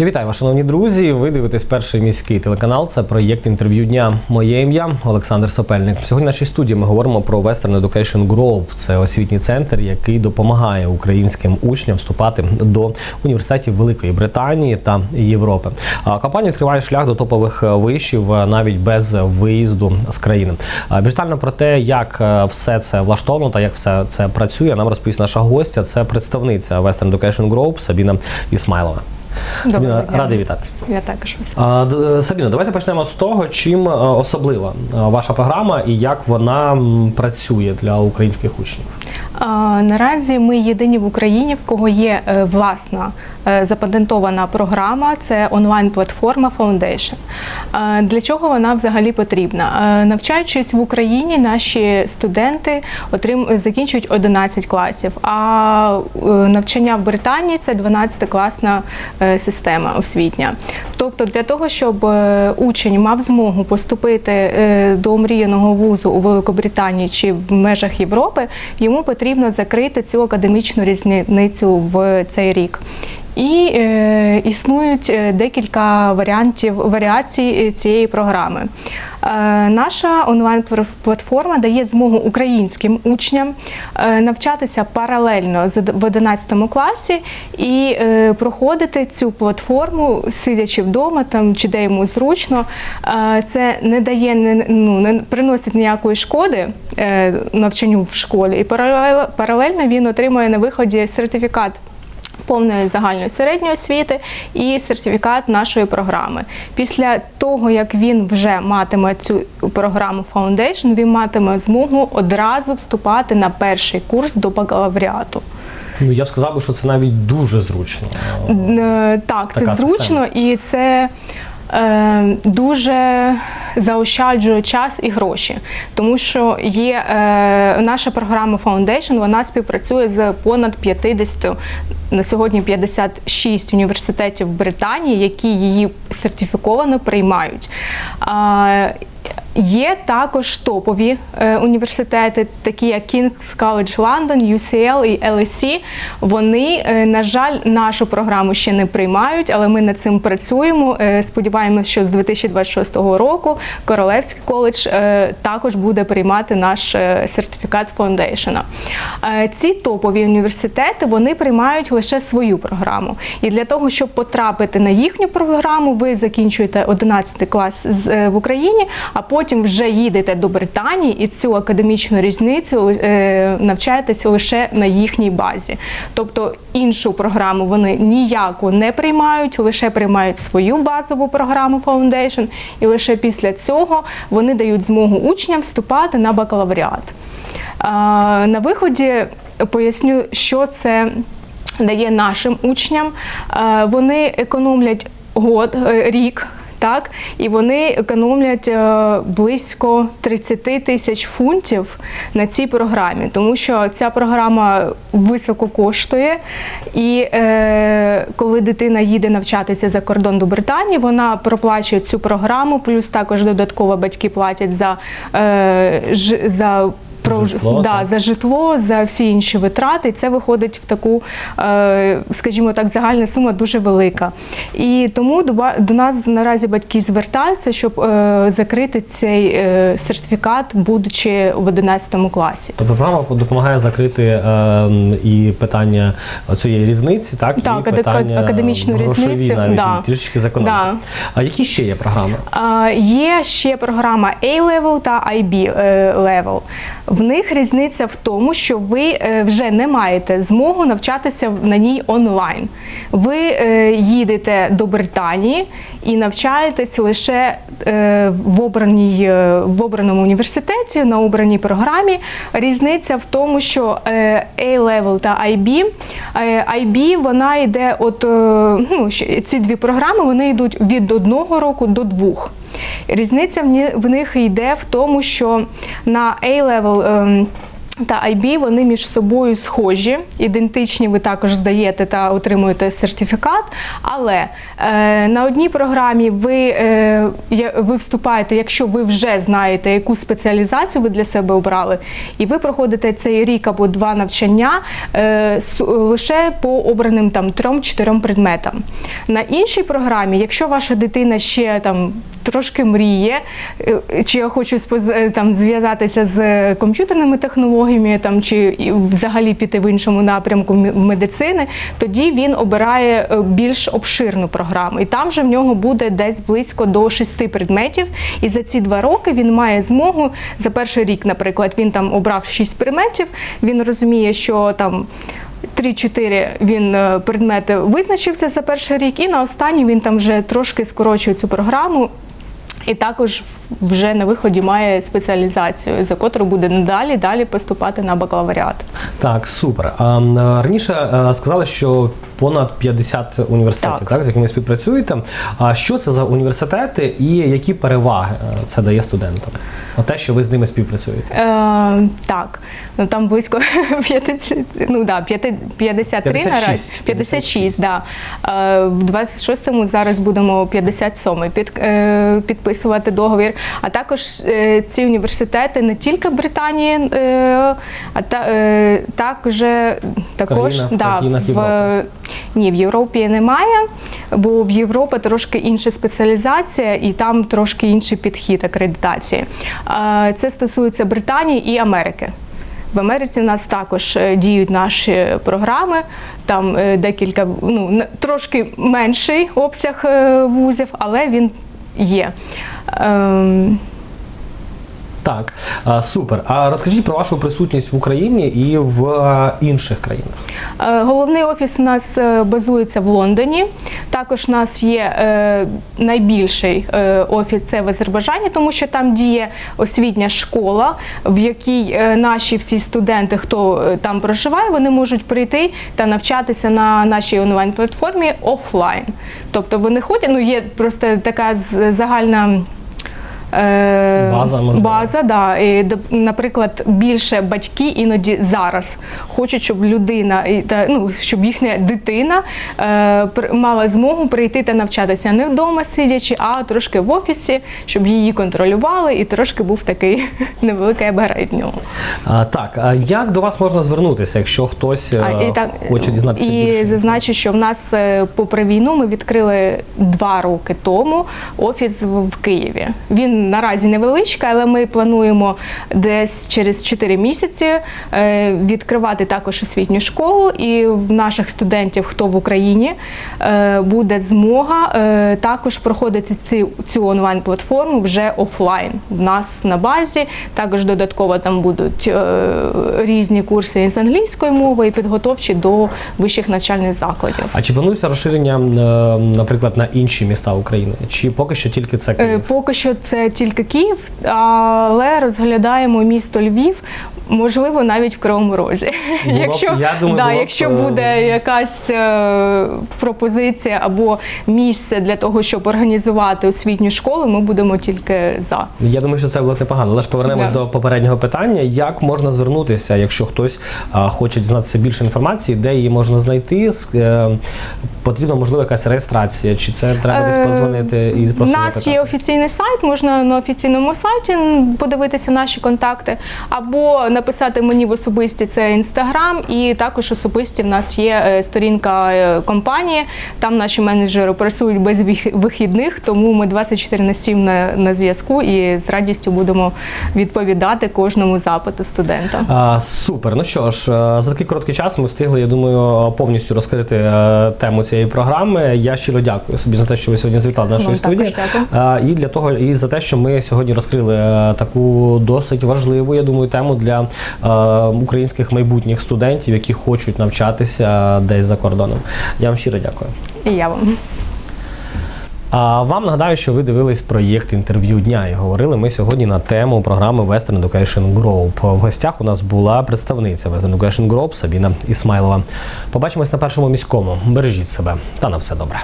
Я вітаю вас, шановні друзі. Ви дивитесь перший міський телеканал. Це проєкт інтерв'ю дня. Моє ім'я Олександр Сопельник. Сьогодні в нашій студії ми говоримо про Western Education Group. Це освітній центр, який допомагає українським учням вступати до університетів Великої Британії та Європи. Компанія відкриває шлях до топових вишів навіть без виїзду з країни. Більш про те, як е, все це влаштовано та як все це працює, нам розповість наша гостя. Це представниця Western Education Group Сабіна Ісмайлова. Доброго Сабіна, дня. радий вітати. Я також вас. Сабіна, давайте почнемо з того, чим е, особлива е, ваша програма і як вона працює для українських учнів. Наразі ми єдині в Україні, в кого є е, власна е, запатентована програма. Це онлайн-платформа Foundation. Для чого вона взагалі потрібна? Навчаючись в Україні, наші студенти отрим... закінчують 11 класів, а е, навчання в Британії це 12-класна е, система освітня. Тобто, для того, щоб е, учень мав змогу поступити е, до омріяного вузу у Великобританії чи в межах Європи, йому потрібно закрити цю академічну різницю в цей рік. І е, існують е, декілька варіантів варіацій е, цієї програми. Е, наша онлайн-платформа дає змогу українським учням е, навчатися паралельно з в 11 класі і е, проходити цю платформу, сидячи вдома там чи де йому зручно. Е, Це не дає не, ну, не приносить ніякої шкоди е, навчанню в школі, і паралель- паралельно він отримує на виході сертифікат повної загальної середньої освіти і сертифікат нашої програми. Після того, як він вже матиме цю програму Foundation, він матиме змогу одразу вступати на перший курс до бакалавріату. Ну я б сказав що це навіть дуже зручно. Е, Так, це Така зручно і це дуже заощаджує час і гроші, тому що є е, наша програма Foundation, вона співпрацює з понад 50, на сьогодні 56 університетів Британії, які її сертифіковано приймають. Є також топові е, університети, такі як King's College London, UCL і LSE. Вони, е, на жаль, нашу програму ще не приймають, але ми над цим працюємо. Е, сподіваємось, що з 2026 року Королевський коледж також буде приймати наш сертифікат фондейшена. Ці топові університети вони приймають лише свою програму. І для того, щоб потрапити на їхню програму, ви закінчуєте 11 клас в Україні, а потім вже їдете до Британії і цю академічну різницю е, навчаєтеся лише на їхній базі. Тобто іншу програму вони ніяку не приймають, лише приймають свою базову програму Foundation, і лише після цього вони дають змогу учням вступати на бакалавріат. На виході поясню, що це дає нашим учням. Вони економлять год, е, рік. Так, і вони економлять е, близько 30 тисяч фунтів на цій програмі, тому що ця програма високо коштує. І е, коли дитина їде навчатися за кордон до Британії, вона проплачує цю програму, плюс також додатково батьки платять за, е, ж, за про Житло, да, так. за житло, за всі інші витрати. І це виходить в таку, е, скажімо так, загальна сума дуже велика. І тому до, нас наразі батьки звертаються, щоб е, закрити цей е, сертифікат, будучи в 11 класі. Тобто програма допомагає закрити і питання цієї різниці, так, Так, і питання академічну різницю, навіть да. трішечки. Да. А які ще є програми? Є ще програма A-Level та IB е, Level. В них різниця в тому, що ви е, вже не маєте змогу навчатися на ній онлайн. Ви е, їдете до Британії і навчаєтесь лише е, в, обраній, в обраному університеті на обраній програмі. Різниця в тому, що A-Level та IB, IB вона йде от ну, ці дві програми вони йдуть від одного року до двох. Різниця в них йде в тому, що на A-level ем, та IB, вони між собою схожі, ідентичні. Ви також здаєте та отримуєте сертифікат. Але е, на одній програмі ви, е, ви вступаєте, якщо ви вже знаєте, яку спеціалізацію ви для себе обрали, і ви проходите цей рік або два навчання е, с- лише по обраним там трьом-чотирьом предметам. На іншій програмі, якщо ваша дитина ще там трошки мріє, е, чи я хочу е, там зв'язатися з комп'ютерними технологіями, там чи взагалі піти в іншому напрямку медицини, тоді він обирає е, більш обширну програму. І там же в нього буде десь близько до шести предметів. І за ці два роки він має змогу за перший рік, наприклад, він там обрав шість предметів. Він розуміє, що там. 3-4 він предмети визначився за перший рік, і на останній він там вже трошки скорочує цю програму. І також вже на виході має спеціалізацію, за котру буде надалі далі поступати на бакалавріат. Так, супер. А, раніше е, сказали, що понад 50 університетів, так. Так. з якими співпрацюєте. А що це за університети і які переваги е, це дає студентам? От те, що ви з ними співпрацюєте. Е, так, ну там близько 50, ну да, 53 наразі. 56. 56, да. Е, в 26-му зараз будемо 57-й під, е, підписувати договір. А також е, ці університети не тільки в Британії, е, а та, е, також також в да, країнах в, ні, в Європі немає, бо в Європі трошки інша спеціалізація і там трошки інший підхід акредитації. Це стосується Британії і Америки. В Америці в нас також діють наші програми. Там декілька, ну трошки менший обсяг вузів, але він є. Ем, Так, супер. А розкажіть про вашу присутність в Україні і в інших країнах. Е, Головний офіс у нас е, базується в Лондоні. Також у нас є е, найбільший офіс це в Азербайджані, тому що там діє освітня школа, в якій наші всі студенти, хто там проживає, вони можуть прийти та навчатися на нашій онлайн-платформі офлайн. Тобто вони ходять, ну є просто така загальна. Е, База, можливо. база, да. І, наприклад, більше батьки іноді зараз хочуть, щоб людина та ну щоб їхня дитина е, мала змогу прийти та навчатися не вдома сидячи, а трошки в офісі, щоб її контролювали, і трошки був такий невеликий апгрейд в ньому. А, так, а як до вас можна звернутися, якщо хтось е, А, і так, хоче дізнатися і більше? зазначу, що в нас е, попри війну ми відкрили два роки тому офіс в Києві. Він наразі невеличкий, але ми плануємо десь через 4 місяці е, відкривати також освітню школу. І в наших студентів, хто в Україні, е, буде змога е, також проходити цю, цю онлайн-платформу вже офлайн. В нас на базі також додатково там будуть різні курси з англійської мови і підготовчі до вищих навчальних закладів. А чи планується розширення, наприклад, на інші міста України? Чи поки що тільки це Київ? Поки що це тільки Київ, але розглядаємо місто Львів. Можливо, навіть в Кривому Розі. Було якщо я думаю, да, було якщо е, буде якась е, пропозиція або місце для того, щоб організувати освітню школу, ми будемо тільки за. Я думаю, що це було непогано. Але ж повернемось Да. до попереднього питання. Як можна звернутися, якщо хтось а, хоче дізнатися більше інформації, де її можна знайти? Е, Потрібна можливо якась реєстрація, чи це треба десь Е, подзвонити і У нас запитати? є офіційний сайт, можна на офіційному сайті подивитися наші контакти, або написати мені в особисті це інстаграм, і також особисті в нас є е, сторінка е, компанії. Там наші менеджери працюють без вих- вихідних, тому ми 24 на 7 на, на зв'язку і з радістю будемо відповідати кожному запиту студента. А, супер. Ну що ж, е, за такий короткий час ми встигли, я думаю, повністю розкрити тему цієї програми. Я щиро дякую собі за те, що ви сьогодні звітали нашої Вам студії. І для того, і за те, що ми сьогодні розкрили таку досить важливу, я думаю, тему для українських майбутніх студентів, які хочуть навчатися десь за кордоном. Я вам щиро дякую. І я вам. А вам нагадаю, що ви дивились проєкт інтерв'ю дня і говорили ми сьогодні на тему програми Western Education Group. В гостях у нас була представниця Western Education Group Сабіна Ісмайлова. Побачимось на першому міському. Бережіть себе та на все добре.